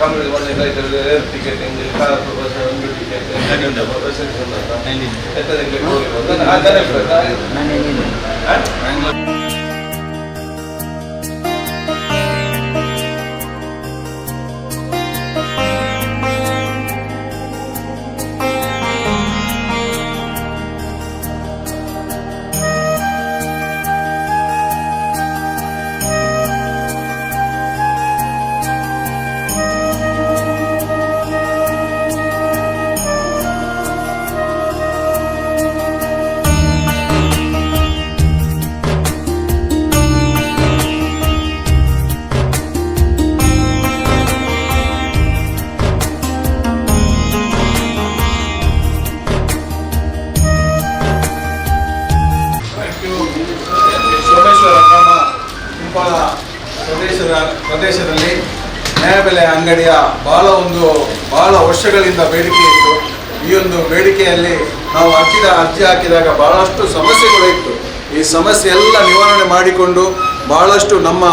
Company ಬಂದ ticket ticketing car bus ಒಂದು ticket bus ಹೋಗಿರೋದು ಅದನ್ನೇ ನ್ಯಾಯಬೆಲೆ ಅಂಗಡಿಯ ಬಹಳ ಒಂದು ಬಹಳ ವರ್ಷಗಳಿಂದ ಬೇಡಿಕೆ ಇತ್ತು. ಈ ಒಂದು ಬೇಡಿಕೆಯಲ್ಲಿ ನಾವು ಹಾಕಿದ ಅರ್ಜಿ ಹಾಕಿದಾಗ ಬಹಳಷ್ಟು ಸಮಸ್ಯೆಗಳು ಇತ್ತು. ಈ ಸಮಸ್ಯೆ ಎಲ್ಲ ನಿವಾರಣೆ ಮಾಡಿಕೊಂಡು ಬಹಳಷ್ಟು ನಮ್ಮ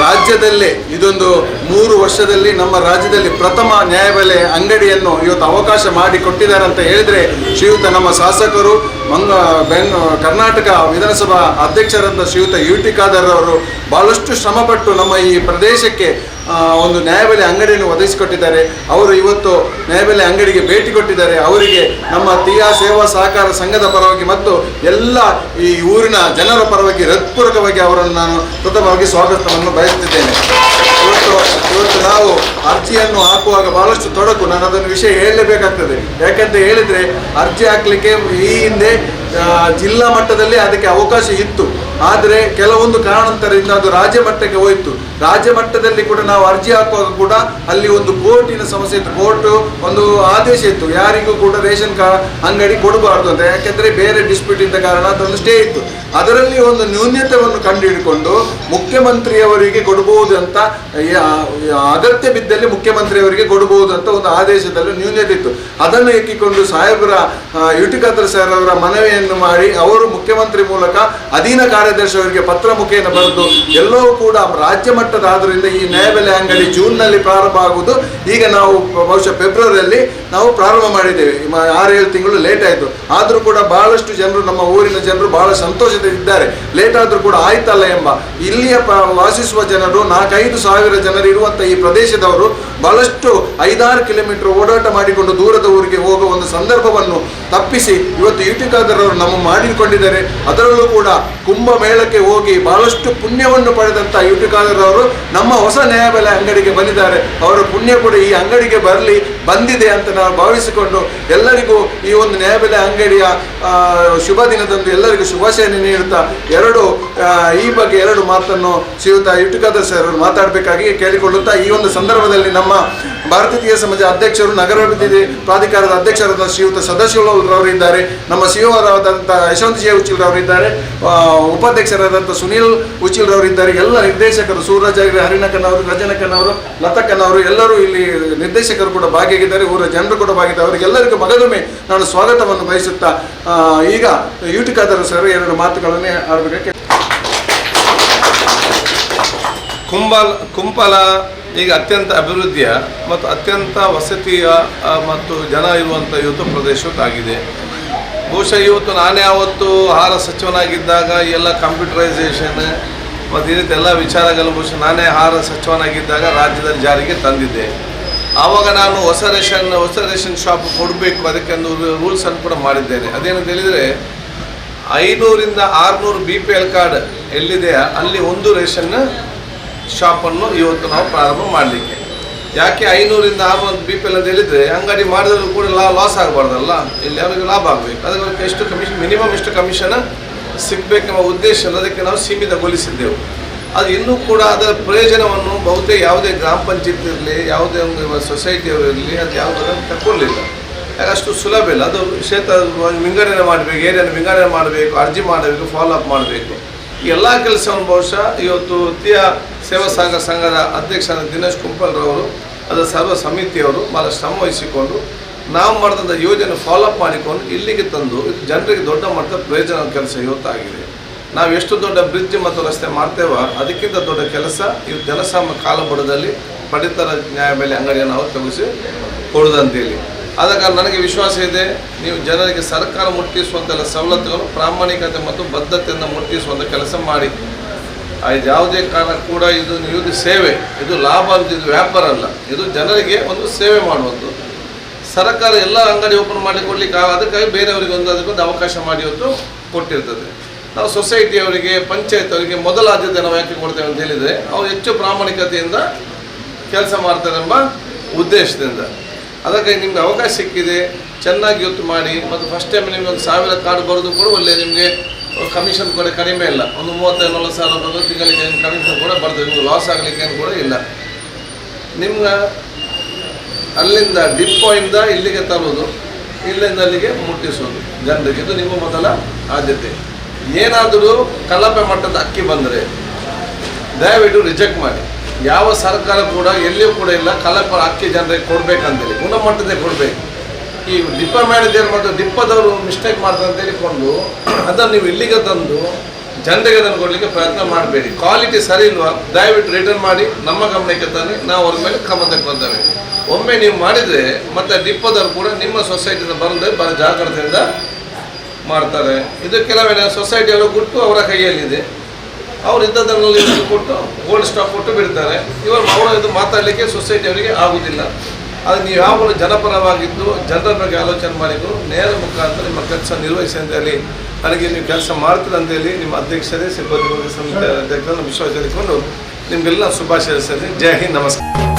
ರಾಜ್ಯದಲ್ಲೇ ಇದೊಂದು ಮೂರು ವರ್ಷದಲ್ಲಿ ನಮ್ಮ ರಾಜ್ಯದಲ್ಲಿ ಪ್ರಥಮ ನ್ಯಾಯಬೆಲೆ ಅಂಗಡಿಯನ್ನು ಇವತ್ತು ಅವಕಾಶ ಮಾಡಿ ಕೊಟ್ಟಿದ್ದಾರೆ ಅಂತ ಹೇಳಿದ್ರೆ ಶ್ರೀಯುತ ನಮ್ಮ ಶಾಸಕರು, ಮಂಗ, ಬೆಂಗ್, ಕರ್ನಾಟಕ ವಿಧಾನಸಭಾ ಅಧ್ಯಕ್ಷರಂತ ಶ್ರೀಯುತ ಯು ಟಿ ಖಾದರ್ ಅವರು ಬಹಳಷ್ಟು ಶ್ರಮಪಟ್ಟು ನಮ್ಮ ಈ ಪ್ರದೇಶಕ್ಕೆ ಒಂದು ನ್ಯಾಯಬೆಲೆ ಅಂಗಡಿಯನ್ನು ಒದಗಿಸಿಕೊಟ್ಟಿದ್ದಾರೆ. ಅವರು ಇವತ್ತು ನ್ಯಾಯಬೆಲೆ ಅಂಗಡಿಗೆ ಭೇಟಿ ಕೊಟ್ಟಿದ್ದಾರೆ. ಅವರಿಗೆ ನಮ್ಮ ತಿಯಾ ಸೇವಾ ಸಹಕಾರ ಸಂಘದ ಪರವಾಗಿ ಮತ್ತು ಎಲ್ಲ ಈ ಊರಿನ ಜನರ ಪರವಾಗಿ, ಹೃತ್ಪೂರ್ವಕವಾಗಿ ಅವರನ್ನು ನಾನು ಪ್ರಥಮವಾಗಿ ಸ್ವಾಗತವನ್ನು ಬಯಸುತ್ತಿದ್ದೇನೆ. ಇವತ್ತು ಇವತ್ತು ನಾವು ಅರ್ಜಿಯನ್ನು ಹಾಕುವಾಗ ಬಹಳಷ್ಟು ತೊಡಕು. ನಾನು ಅದನ್ನು ವಿಷಯ ಹೇಳಲೇಬೇಕಾಗ್ತದೆ. ಯಾಕಂತ ಹೇಳಿದರೆ, ಅರ್ಜಿ ಹಾಕಲಿಕ್ಕೆ ಈ ಹಿಂದೆ ಜಿಲ್ಲಾ ಮಟ್ಟದಲ್ಲಿ ಅದಕ್ಕೆ ಅವಕಾಶ ಇತ್ತು. ಆದರೆ ಕೆಲವೊಂದು ಕಾರಣಾಂತರದಿಂದ ಅದು ರಾಜ್ಯ ಮಟ್ಟಕ್ಕೆ ಹೋಯಿತು. ರಾಜ್ಯ ಮಟ್ಟದಲ್ಲಿ ಕೂಡ ನಾವು ಅರ್ಜಿ ಹಾಕುವಾಗ ಕೂಡ ಅಲ್ಲಿ ಒಂದು ಕೋರ್ಟಿನ ಸಮಸ್ಯೆ ಇತ್ತು. ಕೋರ್ಟ್ ಒಂದು ಆದೇಶ ಇತ್ತು. ಯಾರಿಗೂ ಕೂಡ ರೇಷನ್ ಕಾರ್ಡ್ ಅಂಗಡಿ ಕೊಡಬಾರ್ದು ಅಂತ. ಯಾಕೆಂದ್ರೆ ಬೇರೆ ಡಿಸ್ಪ್ಯೂಟ್ ಇದ್ದ ಕಾರಣ ಅದೊಂದು ಸ್ಟೇ ಇತ್ತು. ಅದರಲ್ಲಿ ಒಂದು ನ್ಯೂನ್ಯತೆಯನ್ನು ಕಂಡುಹಿಡ್ಕೊಂಡು ಮುಖ್ಯಮಂತ್ರಿಯವರಿಗೆ ಕೊಡಬಹುದು ಅಂತ ಅಗತ್ಯ ಬಿದ್ದಲ್ಲಿ ಮುಖ್ಯಮಂತ್ರಿಯವರಿಗೆ ಕೊಡಬಹುದು ಅಂತ ಒಂದು ಆದೇಶದಲ್ಲಿ ನ್ಯೂನ್ಯತೆ ಇತ್ತು. ಅದನ್ನು ಎಕ್ಕಿಕೊಂಡು ಸಾಹೇಬರ ಯುಟಿಕಾತ್ರ ಸರ್ ಅವರ ಮನವಿಯನ್ನು ಮಾಡಿ ಅವರು ಮುಖ್ಯಮಂತ್ರಿ ಮೂಲಕ ಅಧೀನ ಕಾರ್ಯದರ್ಶಿ ಅವರಿಗೆ ಪತ್ರ ಮುಖೇನ ಬರೆದು ಎಲ್ಲವೂ ಕೂಡ ರಾಜ್ಯ ಮಟ್ಟದ ಆದ್ದರಿಂದ ಈ ನ್ಯಾಯಬೆಲೆ ಅಂಗಡಿ ಜೂನ್ನಲ್ಲಿ ಪ್ರಾರಂಭ ಆಗುವುದು. ಈಗ ನಾವು ಬಹುಶಃ ಫೆಬ್ರವರಿಯಲ್ಲಿ ನಾವು ಪ್ರಾರಂಭ ಮಾಡಿದ್ದೇವೆ. ಆರು ಏಳು ತಿಂಗಳು ಲೇಟ್ ಆಯಿತು. ಆದರೂ ಕೂಡ ಬಹಳಷ್ಟು ಜನರು ನಮ್ಮ ಊರಿನ ಜನರು ಬಹಳ ಸಂತೋಷದಿಂದಿದ್ದಾರೆ ಲೇಟ್ ಆದರೂ ಕೂಡ ಆಯ್ತಲ್ಲ ಎಂಬ. ಇಲ್ಲಿಯ ವಾಸಿಸುವ ಜನರು, ನಾಲ್ಕೈದು ಸಾವಿರ ಜನರು ಇರುವಂತಹ ಈ ಪ್ರದೇಶದವರು ಬಹಳಷ್ಟು ಐದಾರು ಕಿಲೋಮೀಟರ್ ಓಡಾಟ ಮಾಡಿಕೊಂಡು ದೂರದ ಊರಿಗೆ ಹೋಗುವ ಒಂದು ಸಂದರ್ಭವನ್ನು ತಪ್ಪಿಸಿ ಇವತ್ತು ಯುಟಿಕಾದರವರು ನಮ್ಮ ಮಾಡಿಕೊಂಡಿದ್ದಾರೆ. ಅದರಲ್ಲೂ ಕೂಡ ಕುಂಭಮೇಳಕ್ಕೆ ಹೋಗಿ ಬಹಳಷ್ಟು ಪುಣ್ಯವನ್ನು ಪಡೆದಂತ ಯುಟಿಕಾದರ್ ಅವರು ನಮ್ಮ ಹೊಸ ನ್ಯಾಯಬೆಲೆ ಅಂಗಡಿಗೆ ಬಂದಿದ್ದಾರೆ. ಅವರ ಪುಣ್ಯ ಕೂಡ ಈ ಅಂಗಡಿಗೆ ಬರಲಿ. ಬಂದಿದೆ ಅಂತ ನಾವು ಭಾವಿಸಿಕೊಂಡು ಎಲ್ಲರಿಗೂ ಈ ಒಂದು ನ್ಯಾಯಬೆಲೆ ಅಂಗಡಿಯ ಶುಭ ದಿನದಂದು ಎಲ್ಲರಿಗೂ ಶುಭಾಶಯನ ನೀಡುತ್ತಾ ಎರಡು ಈ ಬಗ್ಗೆ ಎರಡು ಮಾತನ್ನು ಶ್ರೀಯುತ ಯುಟಿಕಾದರ್ ಸರ್ ಅವರು ಮಾತಾಡಬೇಕಾಗಿ ಕೇಳಿಕೊಳ್ಳುತ್ತಾ ಈ ಒಂದು ಸಂದರ್ಭದಲ್ಲಿ ನಮ್ಮ ಭಾರತೀಯ ಸಮಾಜ ಅಧ್ಯಕ್ಷರು ನಗರಾಭಿವೃದ್ಧಿ ಪ್ರಾಧಿಕಾರದ ಅಧ್ಯಕ್ಷರಾದ ಶ್ರೀಯುತ ಸದಾಶಿವರವರು ಇದ್ದಾರೆ ನಮ್ಮ ಸಿಇಒರಾದಂಥ ಯಶವಂತ ಜೆ ಉಚಿಲ್ರವರು ಇದ್ದಾರೆ ಆ, ಉಪಾಧ್ಯಕ್ಷರಾದಂಥ ಸುನೀಲ್ ಉಚಿಲ್ರವರು ಇದ್ದಾರೆ ಎಲ್ಲ ನಿರ್ದೇಶಕರು ಸೂರಜ್ ಆಗಿರಿ ರಜನಕನವರು ಲತಕ್ಕನವರು ಎಲ್ಲರೂ ಇಲ್ಲಿ ನಿರ್ದೇಶಕರು ಕೂಡ ಭಾಗಿಯಾಗಿದ್ದಾರೆ, ಊರ ಜನರು ಕೂಡ ಭಾಗಿದ್ದಾರೆ. ಅವರಿಗೆಲ್ಲರಿಗೂ ಮಗದೊಮ್ಮೆ ನಾನು ಸ್ವಾಗತವನ್ನು ಬಯಸುತ್ತಾ ಈಗ ಯೂಟಿಕಾದರು ಸರ್, ಎರಡು ಮಾತುಗಳನ್ನೇ ಆರಂಭಕ್ಕೆ ಕುಂಬಲ್ ಕುಂಪಲ ಈಗ ಅತ್ಯಂತ ಅಭಿವೃದ್ಧಿಯ ಮತ್ತು ಅತ್ಯಂತ ವಸತಿಯ ಮತ್ತು ಜನ ಇರುವಂಥ ಇವತ್ತು ಪ್ರದೇಶಕ್ಕಾಗಿದೆ. ಬಹುಶಃ ಇವತ್ತು ನಾನೇ ಆವತ್ತು ಆಹಾರ ಸಚಿವನಾಗಿದ್ದಾಗ ಎಲ್ಲ ಕಂಪ್ಯೂಟರೈಸೇಷನ್ ಮತ್ತು ಈ ರೀತಿ ಎಲ್ಲ ವಿಚಾರಗಳು, ಬಹುಶಃ ನಾನೇ ಆಹಾರ ಸಚಿವನಾಗಿದ್ದಾಗ ರಾಜ್ಯದಲ್ಲಿ ಜಾರಿಗೆ ತಂದಿದ್ದೆ. ಆವಾಗ ನಾನು ಹೊಸ ರೇಷನ್ ಹೊಸ ರೇಷನ್ ಶಾಪ್ ಕೊಡಬೇಕು, ಅದಕ್ಕೆ ಒಂದು ರೂಲ್ಸನ್ನು ಕೂಡ ಮಾಡಿದ್ದೇನೆ. ಅದೇನಂತ ಹೇಳಿದರೆ, ಐನೂರಿಂದ ಆರುನೂರು ಬಿ ಪಿ ಎಲ್ ಕಾರ್ಡ್ ಎಲ್ಲಿದೆಯಾ, ಅಲ್ಲಿ ಒಂದು ರೇಷನ್ ಶಾಪನ್ನು ಇವತ್ತು ನಾವು ಪ್ರಾರಂಭ ಮಾಡಲಿಕ್ಕೆ. ಯಾಕೆ ಐನೂರಿಂದ ಆರುನೂರು ಬಿ ಪಿ ಎಲ್ ಅಂತ ಹೇಳಿದರೆ, ಅಂಗಡಿ ಮಾಡಿದ್ರು ಕೂಡ ಲಾ ಲಾಸ್ ಆಗಬಾರ್ದಲ್ಲ. ಇಲ್ಲಿ ಅವರಿಗೆ ಲಾಭ ಆಗಬೇಕು. ಅದಕ್ಕೆ ಎಷ್ಟು ಕಮಿಷನ್ ಮಿನಿಮಮ್ ಎಷ್ಟು ಕಮಿಷನ್ ಸಿಗಬೇಕೆಂಬ ಉದ್ದೇಶ ಅದಕ್ಕೆ ನಾವು ಸೀಮಿತಗೊಳಿಸಿದ್ದೆವು. ಅದು ಇನ್ನೂ ಕೂಡ ಅದರ ಪ್ರಯೋಜನವನ್ನು ಬಹುತೇಕ ಯಾವುದೇ ಗ್ರಾಮ ಪಂಚಾಯತ್ ಇರಲಿ, ಯಾವುದೇ ಒಂದು ಸೊಸೈಟಿಯವರು ಇರಲಿ, ಅದು ಯಾವುದನ್ನು ತಗೊಳ್ಳಿಲ್ಲ ಅಷ್ಟು ಸುಲಭ ಇಲ್ಲ. ಅದು ಕ್ಷೇತ್ರ ವಿಂಗಡಣೆ ಮಾಡಬೇಕು ಏರಿಯಾನ ವಿಂಗಡಣೆ ಮಾಡಬೇಕು, ಅರ್ಜಿ ಮಾಡಬೇಕು ಫಾಲೋ ಅಪ್ ಮಾಡಬೇಕು ಎಲ್ಲ ಕೆಲಸವನ್ನು ಬಹುಶಃ ಇವತ್ತು ತೀಯ ಸೇವಾ ಸಂಘ ಸಂಘದ ಅಧ್ಯಕ್ಷ ದಿನೇಶ್ ಕುಂಪಲ್ರವರು, ಅದರ ಸರ್ವ ಸಮಿತಿಯವರು ಭಾಳ ಶ್ರಮ ವಹಿಸಿಕೊಂಡು ನಾವು ಮಾಡಿದಂಥ ಯೋಜನೆ ಫಾಲೋಅಪ್ ಮಾಡಿಕೊಂಡು ಇಲ್ಲಿಗೆ ತಂದು ಜನರಿಗೆ ದೊಡ್ಡ ಮಟ್ಟದ ಪ್ರಯೋಜನ ಕೆಲಸ ಇವತ್ತಾಗಿದೆ. ನಾವು ಎಷ್ಟು ದೊಡ್ಡ ಬ್ರಿಡ್ಜ್ ಮತ್ತು ರಸ್ತೆ ಮಾಡ್ತೇವೋ ಅದಕ್ಕಿಂತ ದೊಡ್ಡ ಕೆಲಸ ಈ ಜನಸಾಮ ಕಾಲಬುಡದಲ್ಲಿ ಪಡಿತರ ನ್ಯಾಯ ಮೇಲೆ ಅಂಗಡಿಯನ್ನು ನಾವು ತೆಗೆಸಿ ಕೊಡುದಂತೇಳಿ. ಆದ ಕಾರಣ ನನಗೆ ವಿಶ್ವಾಸ ಇದೆ, ನೀವು ಜನರಿಗೆ ಸರ್ಕಾರ ಮುಟ್ಟಿಸುವಂತೆಲ್ಲ ಸವಲತ್ತುಗಳು, ಪ್ರಾಮಾಣಿಕತೆ ಮತ್ತು ಬದ್ಧತೆಯಿಂದ ಮುಟ್ಟಿಸುವಂಥ ಕೆಲಸ ಮಾಡಿ. ಇದು ಯಾವುದೇ ಕಾರಣ ಕೂಡ ಇದು ಇದು ಸೇವೆ, ಇದು ಲಾಭ ಅಂತ ಇದು ವ್ಯಾಪಾರ ಅಲ್ಲ. ಇದು ಜನರಿಗೆ ಒಂದು ಸೇವೆ ಮಾಡುವಂಥದ್ದು. ಸರ್ಕಾರ ಎಲ್ಲ ಅಂಗಡಿ ಓಪನ್ ಮಾಡಿಕೊಡ್ಲಿಕ್ಕೆ ಅದಕ್ಕಾಗಿ ಬೇರೆಯವರಿಗೆ ಒಂದು ಅದಕ್ಕೊಂದು ಅವಕಾಶ ಮಾಡಿ ಇವತ್ತು ಕೊಟ್ಟಿರ್ತದೆ. ನಾವು ಸೊಸೈಟಿಯವರಿಗೆ ಪಂಚಾಯತ್ ಅವರಿಗೆ ಮೊದಲ ಆದ್ಯತೆ ನಾವು ಯಾಕೆ ಕೊಡ್ತೇವೆ ಅಂತ ಹೇಳಿದರೆ, ಅವರು ಹೆಚ್ಚು ಪ್ರಾಮಾಣಿಕತೆಯಿಂದ ಕೆಲಸ ಮಾಡ್ತಾರೆ ಎಂಬ ಉದ್ದೇಶದಿಂದ. ಅದಕ್ಕಾಗಿ ನಿಮ್ಗೆ ಅವಕಾಶ ಸಿಕ್ಕಿದೆ, ಚೆನ್ನಾಗಿ ಇವತ್ತು ಮಾಡಿ, ಮತ್ತು ಫಸ್ಟ್ ಟೈಮ್ ನಿಮಗೆ ಒಂದು ಸಾವಿರ ಕಾರ್ಡ್ ಬರೋದು ಕೂಡ, ಒಳ್ಳೆ ನಿಮಗೆ ಕಮಿಷನ್ ಕೂಡ ಕಡಿಮೆ ಇಲ್ಲ. ಒಂದು ಮೂವತ್ತೈದು ನಲ್ವತ್ತು ಸಾವಿರ ಬರೋದು ತಿಂಗಳಿಗೆ ಕಮಿಷನ್ ಕೂಡ ಬರ್ತದೆ, ನಿಮ್ಗೆ ಲಾಸ್ ಆಗಲಿಕ್ಕೆ ಏನು ಕೂಡ ಇಲ್ಲ. ನಿಮ್ಮ ಅಲ್ಲಿಂದ ಡಿಪ್ಪೋಯಿಂದ ಇಲ್ಲಿಗೆ ತರೋದು, ಇಲ್ಲಿಂದ ಅಲ್ಲಿಗೆ ಮುಟ್ಟಿಸೋದು, ಜನರಿಗೆ. ಇದು ನಿಮ್ಮ ಮೊದಲ ಆದ್ಯತೆ. ಏನಾದರೂ ಕಲಪೆ ಮಟ್ಟದ ಅಕ್ಕಿ ಬಂದರೆ ದಯವಿಟ್ಟು ರಿಜೆಕ್ಟ್ ಮಾಡಿ. ಯಾವ ಸರ್ಕಾರ ಕೂಡ, ಎಲ್ಲಿಯೂ ಕೂಡ ಇಲ್ಲ ಕಲಪ ಅಕ್ಕಿ ಜನರಿಗೆ ಕೊಡಬೇಕಂತೇಳಿ. ಗುಣಮಟ್ಟದೇ ಕೊಡಬೇಕು. ಈ ಡಿಪ್ಪ ಮ್ಯಾನೇಜರ್ ಮತ್ತು ಡಿಪ್ಪದವರು ಮಿಸ್ಟೇಕ್ ಮಾಡ್ತಾರೆ ಅಂತ ಹೇಳಿಕೊಂಡು ಅದನ್ನು ನೀವು ಇಲ್ಲಿಗೆ ತಂದು ಜನರಿಗೆ ಅದನ್ನು ಕೊಡಲಿಕ್ಕೆ ಪ್ರಯತ್ನ ಮಾಡಬೇಡಿ. ಕ್ವಾಲಿಟಿ ಸರಿ ಇಲ್ವಾ? ದಯವಿಟ್ಟು ರಿಟರ್ನ್ ಮಾಡಿ. ನಮ್ಮ ಗಮನಕ್ಕೆ ತಾನೆ ನಾವು ಅವ್ರ ಮೇಲೆ ಕ್ರಮ ತಗೊಳ್ತೇವೆ ಒಮ್ಮೆ ನೀವು ಮಾಡಿದರೆ ಮತ್ತೆ ಡಿಪ್ಪದವರು ಕೂಡ ನಿಮ್ಮ ಸೊಸೈಟಿಯಿಂದ ಬಂದು ಬರೋ ಜಾಗ್ರತೆಯಿಂದ ಮಾಡ್ತಾರೆ. ಇದು ಕೆಲವೇ ಸೊಸೈಟಿಯವರು ಗುಟ್ಟು ಅವರ ಕೈಯಲ್ಲಿದೆ. ಅವ್ರು ಇದನ್ನು ಕೊಟ್ಟು ಗೋಲ್ಡ್ ಸ್ಟಾಕ್ ಕೊಟ್ಟು ಬಿಡ್ತಾರೆ. ಇವರು ಅವರು ಇದು ಮಾತಾಡಲಿಕ್ಕೆ ಸೊಸೈಟಿ ಅವರಿಗೆ ಆಗುವುದಿಲ್ಲ ಅದು ನೀವು ಯಾವಾಗಲೂ ಜನಪರವಾಗಿದ್ದು, ಜನರ ಬಗ್ಗೆ ಆಲೋಚನೆ ಮಾಡಿದ್ದು ನೇರ ಮುಖಾಂತರ ನಿಮ್ಮ ಕೆಲಸ ನಿರ್ವಹಿಸಿ ಅಂತ ಹೇಳಿ ನನಗೆ ನೀವು ಕೆಲಸ ಮಾಡ್ತೀರ ಅಂತ ಹೇಳಿ ನಿಮ್ಮ ಅಧ್ಯಕ್ಷರೇ, ಸಿಬ್ಬಂದಿ ಸಮಿತಿ ಅಧ್ಯಕ್ಷರನ್ನು ವಿಶ್ವಾಸ ಇಟ್ಕೊಂಡು ನಿಮಗೆಲ್ಲ ಶುಭಾಶಯ ಜೈ ಹಿಂದ್, ನಮಸ್ಕಾರ.